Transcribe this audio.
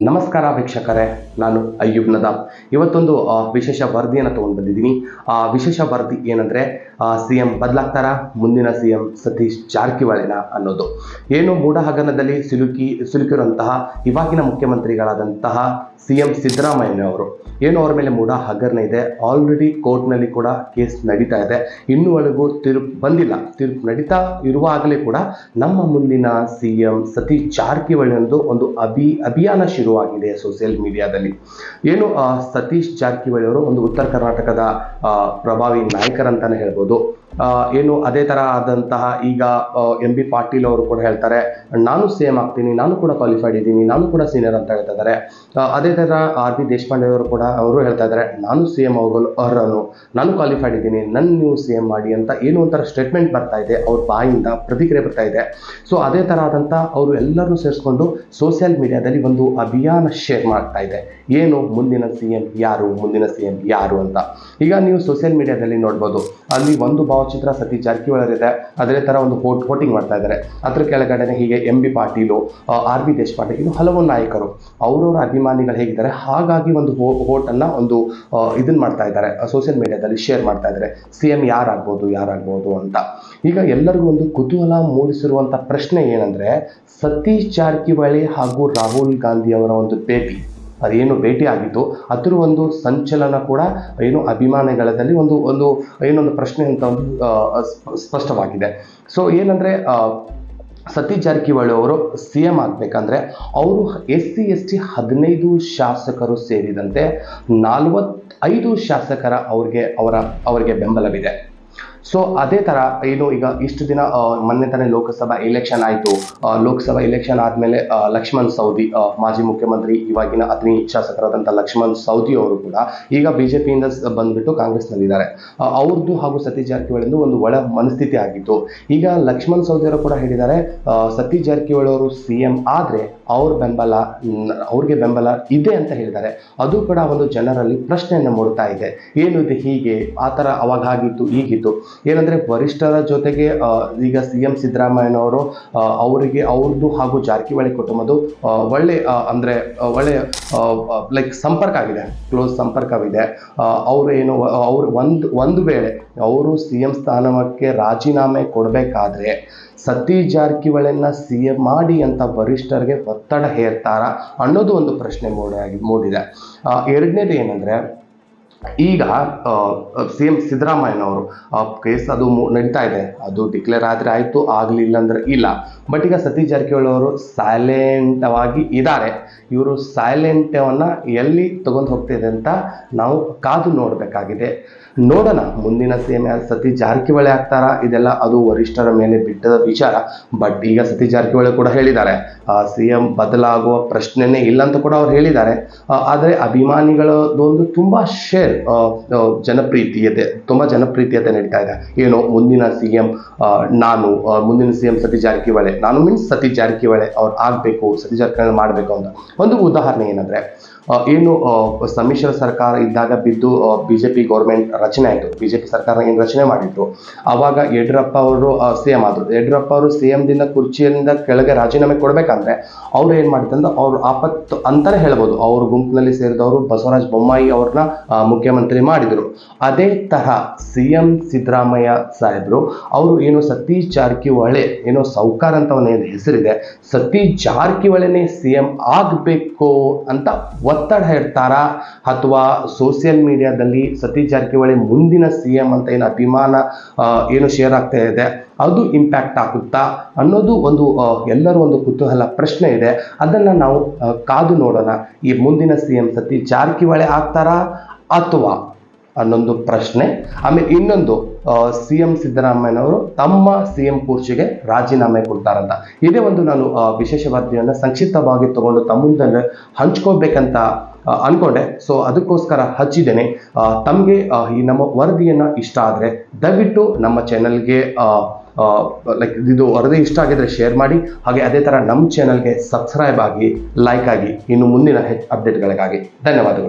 ನಮಸ್ಕಾರ ವೀಕ್ಷಕರೇ ನಾನು ಅಯ್ಯುಬ್ ಇವತ್ತೊಂದು ವಿಶೇಷ ವರದಿಯನ್ನು ತೊಗೊಂಡು ಬಂದಿದ್ದೀನಿ ಆ ವಿಶೇಷ ವರದಿ ಏನಂದರೆ ಸಿ ಎಂ ಬದಲಾಗ್ತಾರ? ಮುಂದಿನ ಸಿ ಎಂ ಸತೀಶ್ ಜಾರಕಿಹೊಳಿನ ಅನ್ನೋದು. ಏನು ಮೂಡ ಹಗರಣದಲ್ಲಿ ಸಿಲುಕಿ, ಸಿಲುಕಿರುವಂತಹ ಇವಾಗಿನ ಮುಖ್ಯಮಂತ್ರಿಗಳಾದಂತಹ ಸಿ ಎಂ ಸಿದ್ದರಾಮಯ್ಯ ಅವರು, ಏನು ಅವರ ಮೇಲೆ ಮೂಡ ಹಗರಣ ಇದೆ? ಆಲ್ರೆಡಿ ಕೋರ್ಟ್ನಲ್ಲಿ ಕೂಡ ಕೇಸ್ ನಡೀತಾ ಇದೆ. ಇನ್ನೂವರೆಗೂ ತೀರ್ಪು ಬಂದಿಲ್ಲ. ತೀರ್ಪು ನಡೀತಾ ಇರುವಾಗಲೇ ಕೂಡ ನಮ್ಮ ಮುಂದಿನ ಸಿ ಎಂ ಸತೀಶ್ ಜಾರಕಿಹೊಳಿ ಎಂದು ಒಂದು ಅಭಿ, ಅಭಿಯಾನ ಶುರುವಾಗಿದೆ ಸೋಷಿಯಲ್ ಮೀಡಿಯಾದಲ್ಲಿ. ಏನು ಸತೀಶ್ ಜಾರಕಿಹೊಳಿ ಅವರು ಒಂದು ಉತ್ತರ ಕರ್ನಾಟಕದ ಪ್ರಭಾವಿ ನಾಯಕರಂತಾನೆ ಹೇಳ್ಬೋದು. ಏನು ಅದೇ ಥರ ಆದಂತಹ ಈಗ ಎಂ ಬಿ ಪಾಟೀಲ್ ಅವರು ಕೂಡ ಹೇಳ್ತಾರೆ, ನಾನು ಸೇಮ್ ಆಗ್ತೀನಿ, ನಾನು ಕೂಡ ಕ್ವಾಲಿಫೈಡ್ ಇದ್ದೀನಿ, ನಾನು ಕೂಡ ಸೀನಿಯರ್ ಅಂತ ಹೇಳ್ತಾ ಇದ್ದಾರೆ. ಅದೇ ಥರ ಆರ್ ಬಿ ದೇಶಪಾಂಡೆ ಅವರು ಕೂಡ, ಅವರು ಹೇಳ್ತಾ ಇದ್ದಾರೆ, ನಾನು ಸಿ ಎಂ ಆಗಲು ಅರ್ಹನು, ನಾನು ಕ್ವಾಲಿಫೈಡ್ ಇದ್ದೀನಿ ನನ್ನ ನೀವು ಸಿ ಎಂ ಮಾಡಿ ಅಂತ ಏನು ಒಂಥರ ಸ್ಟೇಟ್ಮೆಂಟ್ ಬರ್ತಾ ಇದೆ ಅವ್ರ ಬಾಯಿಂದ, ಪ್ರತಿಕ್ರಿಯೆ ಬರ್ತಾ ಇದೆ. ಸೊ ಅದೇ ಥರ ಆದಂಥ ಅವರು ಎಲ್ಲರೂ ಸೇರಿಸ್ಕೊಂಡು ಸೋಷಿಯಲ್ ಮೀಡಿಯಾದಲ್ಲಿ ಒಂದು ಅಭಿಯಾನ ಶೇರ್ ಮಾಡ್ತಾ ಇದೆ. ಏನು ಮುಂದಿನ ಸಿ ಎಂ ಯಾರು, ಮುಂದಿನ ಸಿ ಎಂ ಯಾರು ಅಂತ. ಈಗ ನೀವು ಸೋಷಿಯಲ್ ಮೀಡಿಯಾದಲ್ಲಿ ನೋಡ್ಬೋದು, ಅಲ್ಲಿ ಒಂದು ಭಾವಚಿತ್ರ ಸತೀಶ್ ಜಾರಕಿಹೊಳಿ ಇದೆ. ಅದೇ ಥರ ಒಂದು ಹೋಟ್ ವೋಟಿಂಗ್ ಮಾಡ್ತಾ ಇದ್ದಾರೆ. ಅದ್ರ ಕೆಳಗಡೆ ಹೀಗೆ M B Patil R B Deshpande ಇದು ಹಲವು ನಾಯಕರು, ಅವರವರ ಅಭಿಮಾನಿಗಳು ಹೇಗಿದ್ದಾರೆ? ಹಾಗಾಗಿ ಒಂದು ವೋಟನ್ನು ಒಂದು ಇದನ್ನ ಮಾಡ್ತಾ ಇದ್ದಾರೆ. ಸೋಷಿಯಲ್ ಮೀಡಿಯಾದಲ್ಲಿ ಶೇರ್ ಮಾಡ್ತಾ ಇದ್ದಾರೆ. ಸಿ ಎಂ ಯಾರಾಗ್ಬೋದು ಯಾರಾಗ್ಬೋದು ಅಂತ. ಈಗ ಎಲ್ಲರಿಗೂ ಒಂದು ಕುತೂಹಲ ಮೂಡಿಸಿರುವಂಥ ಪ್ರಶ್ನೆ ಏನಂದ್ರೆ, ಸತೀಶ್ ಜಾರಕಿಹೊಳಿ ಹಾಗೂ ರಾಹುಲ್ ಗಾಂಧಿ ಅವರ ಒಂದು ಭೇಟಿ ಅದೇನು ಭೇಟಿ ಆಗಿತ್ತು ಅದರ ಒಂದು ಸಂಚಲನ ಕೂಡ, ಏನು ಅಭಿಮಾನಿಗಳಲ್ಲಿ ಒಂದು ಒಂದು, ಏನೊಂದು ಪ್ರಶ್ನೆ ಅಂತ ಒಂದು ಸ್ಪಷ್ಟವಾಗಿದೆ. ಸೊ ಏನಂದರೆ ಸತೀಶ್ ಜಾರಕಿಹೊಳಿ ಅವರು ಸಿ ಎಂ ಆಗಬೇಕಂದ್ರೆ, ಅವರು ಎಸ್ ಸಿ, ಎಸ್ ಟಿ ಹದಿನೈದು ಶಾಸಕರು ಸೇರಿದಂತೆ ನಲವತ್ತೈದು ಶಾಸಕರ ಅವ್ರಿಗೆ, ಅವರ, ಅವರಿಗೆ ಬೆಂಬಲವಿದೆ. ಸೊ ಅದೇ ಥರ ಏನು ಈಗ ಇಷ್ಟು ದಿನ ಮೊನ್ನೆ ತಾನೇ ಲೋಕಸಭಾ ಎಲೆಕ್ಷನ್ ಆಯಿತು. ಲೋಕಸಭಾ ಎಲೆಕ್ಷನ್ ಆದಮೇಲೆ ಲಕ್ಷ್ಮಣ್ ಸೌದಿ ಮಾಜಿ ಮುಖ್ಯಮಂತ್ರಿ ಇವಾಗಿನ ಅತ್ನಿ ಶಾಸಕರಾದಂಥ ಲಕ್ಷ್ಮಣ್ ಸೌದಿ ಅವರು ಕೂಡ ಈಗ ಬಿ ಜೆ ಪಿಯಿಂದ ಬಂದ್ಬಿಟ್ಟು ಕಾಂಗ್ರೆಸ್ನಲ್ಲಿದ್ದಾರೆ. ಅವ್ರದ್ದು ಹಾಗೂ ಸತೀಶ್ ಜಾರಕಿಹೊಳಿಂದು ಒಂದು ಒಳ ಮನಸ್ಥಿತಿ ಆಗಿತ್ತು. ಈಗ ಲಕ್ಷ್ಮಣ್ ಸೌದಿ ಅವರು ಕೂಡ ಹೇಳಿದ್ದಾರೆ ಸತೀಶ್ ಜಾರಕಿಹೊಳಿ ಅವರು ಸಿ ಎಂ ಆದರೆ ಅವ್ರ ಬೆಂಬಲ ಅವ್ರಿಗೆ ಬೆಂಬಲ ಇದೆ ಅಂತ ಹೇಳಿದ್ದಾರೆ. ಅದು ಕೂಡ ಒಂದು ಜನರಲ್ಲಿ ಪ್ರಶ್ನೆಯನ್ನು ಮೂಡ್ತಾ ಇದೆ. ಏನು ಇದು ಹೀಗೆ? ಆ ಥರ ಅವಾಗ ಆಗಿತ್ತು ಈಗಿತ್ತು ಏನಂದರೆ ವರಿಷ್ಠರ ಜೊತೆಗೆ ಈಗ ಸಿ ಎಂ ಸಿದ್ದರಾಮಯ್ಯನವರು ಅವರಿಗೆ, ಅವ್ರದ್ದು ಹಾಗೂ ಜಾರಕಿಹೊಳಿ ಕುಟುಂಬದ್ದು ಒಳ್ಳೆ ಅಂದ್ರೆ ಒಳ್ಳೆ ಲೈಕ್ ಸಂಪರ್ಕ ಆಗಿದೆ ಕ್ಲೋಸ್ ಸಂಪರ್ಕವಿದೆ. ಅವರು ಏನು ಅವರು ಒಂದು ಒಂದು ವೇಳೆ ಅವರು ಸಿ ಎಂ ಸ್ಥಾನಕ್ಕೆ ರಾಜೀನಾಮೆ ಕೊಡಬೇಕಾದ್ರೆ ಸತೀಶ್ ಜಾರಕಿಹೊಳಿಯನ್ನ ಸಿ ಎಂ ಮಾಡಿ ಅಂತ ವರಿಷ್ಠರಿಗೆ ಒತ್ತಡ ಹೇರ್ತಾರ ಅನ್ನೋದು ಒಂದು ಪ್ರಶ್ನೆ ಮೂಡಿ ಮೂಡಿದೆ. ಎರಡನೇದು ಏನಂದರೆ ಈಗ ಸಿ ಎಂ ಸಿದ್ದರಾಮಯ್ಯನವರು ಕೇಸ್ ಅದು ನಡೀತಾ ಇದೆ. ಅದು ಡಿಕ್ಲೇರ್ ಆದರೆ ಆಯಿತು, ಆಗಲಿಲ್ಲ ಅಂದ್ರೆ ಇಲ್ಲ. ಬಟ್ ಈಗ ಸತೀಶ್ ಜಾರಕಿಹೊಳಿ ಅವರು ಸೈಲೆಂಟವಾಗಿ ಇದ್ದಾರೆ ಇವರು ಸೈಲೆಂಟವನ್ನು ಎಲ್ಲಿ ತೊಗೊಂಡು ಹೋಗ್ತಿದೆ ಅಂತ ನಾವು ಕಾದು ನೋಡಬೇಕಾಗಿದೆ. ನೋಡೋಣ, ಮುಂದಿನ ಸಿ ಎಂ ಸತೀಶ್ ಜಾರಕಿಹೊಳಿ ಆಗ್ತಾರಾ? ಇದೆಲ್ಲ ಅದು ವರಿಷ್ಠರ ಮೇಲೆ ಬಿಟ್ಟದ ವಿಚಾರ. ಬಟ್ ಈಗ ಸತೀಶ್ ಜಾರಕಿಹೊಳಿ ಕೂಡ ಹೇಳಿದ್ದಾರೆ. ಸಿ ಎಂ ಬದಲಾಗುವ ಪ್ರಶ್ನೆನೇ ಇಲ್ಲ ಅಂತ ಕೂಡ ಅವ್ರು ಹೇಳಿದ್ದಾರೆ. ಆದರೆ ಅಭಿಮಾನಿಗಳದೊಂದು ತುಂಬ ಶೇರ್ ಜನಪ್ರೀತಿಯತೆ, ತುಂಬಾ ಜನಪ್ರೀತಿಯತೆ ನಡೀತಾ ಇದೆ. ಏನು, ಮುಂದಿನ ಸಿ ಎಂ ನಾನು ಮುಂದಿನ ಸಿ ಎಂ ಸತೀಶ್ ಜಾರಕಿಹೊಳಿ. ನಾನು ಮೀನ್ಸ್ ಸತೀಶ್ ಜಾರಕಿಹೊಳಿ ಅವ್ರು ಆಗಬೇಕು, ಸತೀಶ್ ಜಾರಕಿಹೊಳಿ ಮಾಡಬೇಕು ಅಂತ. ಒಂದು ಉದಾಹರಣೆ ಏನಂದರೆ ಏನು ಸಮ್ಮಿಶ್ರ ಸರ್ಕಾರ ಇದ್ದಾಗ ಬಿದ್ದು ಬಿ ಜೆ ಪಿ ಗೌರ್ಮೆಂಟ್ ರಚನೆ ಆಯಿತು. ಬಿ ಜೆ ಪಿ ಸರ್ಕಾರ ಏನು ರಚನೆ ಮಾಡಿದ್ರು? ಆವಾಗ ಯಡಿಯೂರಪ್ಪ ಅವರು ಸಿ ಎಂ ಆದರು. ಯಡಿಯೂರಪ್ಪ ಅವರು ಸಿ ಎಮ್ದಿಂದ ಕುರ್ಚಿಯಿಂದ ಕೆಳಗೆ ರಾಜೀನಾಮೆ ಕೊಡಬೇಕಂದ್ರೆ ಅವರು ಏನು ಮಾಡಿದಂದ್ರೆ ಅವ್ರು ಆಪತ್ತು ಅಂತಲೇ ಹೇಳ್ಬೋದು. ಅವ್ರ ಗುಂಪಿನಲ್ಲಿ ಸೇರಿದವರು ಬಸವರಾಜ ಬೊಮ್ಮಾಯಿ ಅವ್ರನ್ನ ಮುಖ್ಯಮಂತ್ರಿ ಮಾಡಿದರು. ಅದೇ ತರಹ ಸಿ ಎಂ ಸಿದ್ದರಾಮಯ್ಯ ಸಾಹೇಬರು, ಅವರು ಏನು ಸತೀಶ್ ಜಾರಕಿಹೊಳೆ, ಏನೋ ಸೌಕಾರ ಅಂತ ಏನು ಹೆಸರಿದೆ. ಸತೀಶ್ ಜಾರಕಿಹೊಳೆನೇ ಸಿ ಎಂ ಆಗಬೇಕು ಅಂತ ಒತ್ತಡ ಹೇರ್ತಾರಾ ಅಥವಾ ಸೋಷಿಯಲ್ ಮೀಡಿಯಾದಲ್ಲಿ ಸತೀಶ್ ಜಾರಕಿಹೊಳಿ ಮುಂದಿನ ಸಿ ಎಂ ಅಂತ ಏನು ಅಭಿಮಾನ ಏನು ಶೇರ್ ಆಗ್ತಾ ಇದೆ, ಅದು ಇಂಪ್ಯಾಕ್ಟ್ ಆಗುತ್ತಾ ಅನ್ನೋದು ಒಂದು ಎಲ್ಲರೂ ಒಂದು ಕುತೂಹಲ ಪ್ರಶ್ನೆ ಇದೆ. ಅದನ್ನು ನಾವು ಕಾದು ನೋಡೋಣ. ಈ ಮುಂದಿನ ಸಿ ಎಂ ಸತೀಶ್ ಜಾರಕಿಹೊಳಿ ಆಗ್ತಾರಾ ಅಥವಾ ಅನ್ನೊಂದು ಪ್ರಶ್ನೆ. ಆಮೇಲೆ ಇನ್ನೊಂದು ಸಿ ಎಂ ಸಿದ್ದರಾಮಯ್ಯನವರು ತಮ್ಮ ಸಿ ಎಂ ಕುರ್ಚಿಗೆ ರಾಜೀನಾಮೆ ಕೊಡ್ತಾರಂತ. ಇದೇ ಒಂದು ನಾನು ವಿಶೇಷ ವರದಿಯನ್ನು ಸಂಕ್ಷಿಪ್ತವಾಗಿ ತಗೊಂಡು ತಮ್ಮ ಹಂಚ್ಕೋಬೇಕಂತ ಅನ್ಕೊಂಡೆ. ಸೊ ಅದಕ್ಕೋಸ್ಕರ ಹಚ್ಚಿದ್ದೇನೆ. ತಮಗೆ ಈ ನಮ್ಮ ವರದಿಯನ್ನು ಇಷ್ಟ ಆದರೆ ದಯವಿಟ್ಟು ನಮ್ಮ ಚಾನಲ್ಗೆ ಲೈಕ್ ಇದು ವರದಿ ಇಷ್ಟ ಆಗಿದ್ರೆ ಶೇರ್ ಮಾಡಿ. ಹಾಗೆ ಅದೇ ಥರ ನಮ್ಮ ಚಾನಲ್ಗೆ ಸಬ್ಸ್ಕ್ರೈಬ್ ಆಗಿ ಲೈಕ್ ಆಗಿ ಇನ್ನು ಮುಂದಿನ ಅಪ್ಡೇಟ್ಗಳಿಗಾಗಿ ಧನ್ಯವಾದಗಳು.